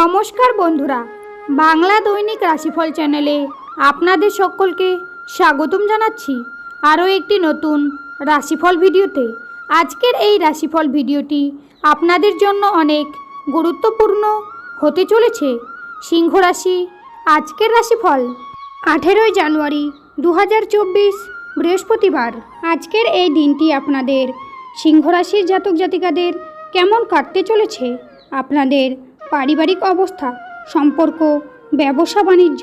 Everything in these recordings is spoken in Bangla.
নমস্কার বন্ধুরা, বাংলা দৈনিক রাশিফল চ্যানেলে আপনাদের সকলকে স্বাগতম জানাচ্ছি। আরও একটি নতুন রাশিফল ভিডিওতে। আজকের এই রাশিফল ভিডিওটি আপনাদের জন্য অনেক গুরুত্বপূর্ণ হতে চলেছে। সিংহ রাশি, আজকের রাশিফল আঠেরোই জানুয়ারি দু হাজার চব্বিশ বৃহস্পতিবার। আজকের এই দিনটি আপনাদের সিংহ রাশির জাতক জাতিকাদের কেমন কাটতে চলেছে? আপনাদের পারিবারিক অবস্থা, সম্পর্ক, ব্যবসা, বাণিজ্য,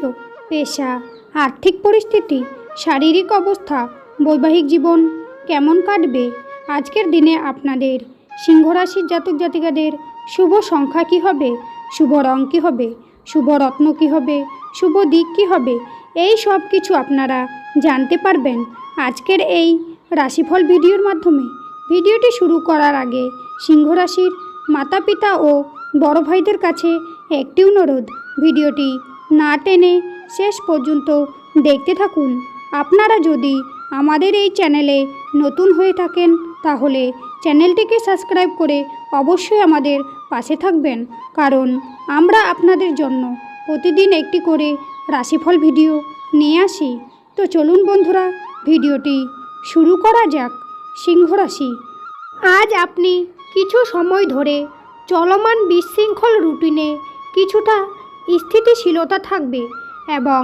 পেশা, আর্থিক পরিস্থিতি, শারীরিক অবস্থা, বৈবাহিক জীবন কেমন কাটবে? আজকের দিনে আপনাদের সিংহ রাশির জাতক জাতিকাদের শুভ সংখ্যা কী হবে? শুভ রং কী হবে? শুভ রত্ন কী হবে? শুভ দিক কী হবে? এই সব কিছু আপনারা জানতে পারবেন আজকের এই রাশিফল ভিডিওর মাধ্যমে। ভিডিওটি শুরু করার আগে সিংহ রাশির মাতা পিতা ও বড় ভাইদের কাছে একটি অনুরোধ, ভিডিওটি না টেনে শেষ পর্যন্ত দেখতে থাকুন। আপনারা যদি আমাদের এই চ্যানেলে নতুন হয়ে থাকেন, তাহলে চ্যানেলটিকে সাবস্ক্রাইব করে অবশ্যই আমাদের পাশে থাকবেন। কারণ আমরা আপনাদের জন্য প্রতিদিন একটি করে রাশিফল ভিডিও নিয়ে আসি। তো চলুন বন্ধুরা, ভিডিওটি শুরু করা যাক সিংহ রাশি আজ আপনি কিছু সময় ধরে চলমান বিশৃঙ্খল রুটিনে কিছুটা স্থিতিশীলতা থাকবে এবং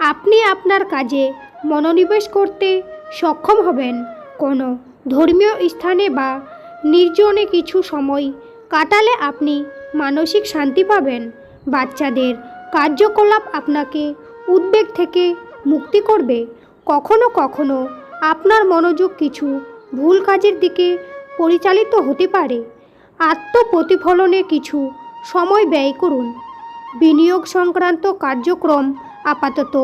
আপনি আপনার কাজে মনোনিবেশ করতে সক্ষম হবেন। কোনো ধর্মীয় স্থানে বা নির্জনে কিছু সময় কাটালে আপনি মানসিক শান্তি পাবেন। বাচ্চাদের কার্যকলাপ আপনাকে উদ্বেগ থেকে মুক্তি করবে। কখনো কখনো আপনার মনোযোগ কিছু ভুল কাজের দিকে পরিচালিত হতে পারে। আত্মপ্রতিফলনে কিছু সময় ব্যয় করুন। বিনিয়োগ সংক্রান্ত কার্যক্রম আপাতত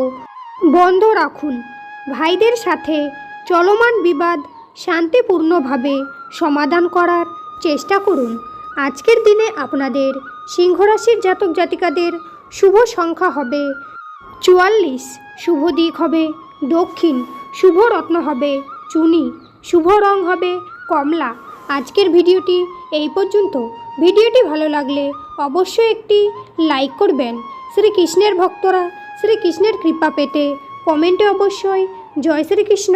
বন্ধ রাখুন। ভাইদের সাথে চলমান বিবাদ শান্তিপূর্ণভাবে সমাধান করার চেষ্টা করুন। আজকের দিনে আপনাদের সিংহরাশির জাতক জাতিকাদের শুভ সংখ্যা হবে চুয়াল্লিশ। শুভ দিক হবে দক্ষিণ। শুভ রত্ন হবে চুনি। শুভ রং হবে কমলা। আজকের ভিডিওটি এই পর্যন্ত। ভিডিওটি ভালো লাগলে অবশ্যই একটি লাইক করবেন। শ্রীকৃষ্ণের ভক্তরা শ্রীকৃষ্ণের কৃপা পেতে কমেন্টে অবশ্যই জয় শ্রীকৃষ্ণ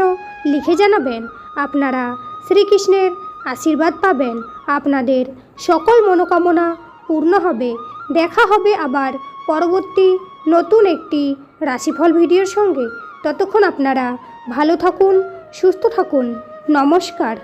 লিখে জানাবেন। আপনারা শ্রীকৃষ্ণের আশীর্বাদ পাবেন। আপনাদের সকল মনোকামনা পূর্ণ হবে। দেখা হবে আবার পরবর্তী নতুন একটি রাশিফল ভিডিওর সঙ্গে। ততক্ষণ আপনারা ভালো থাকুন, সুস্থ থাকুন। নমস্কার।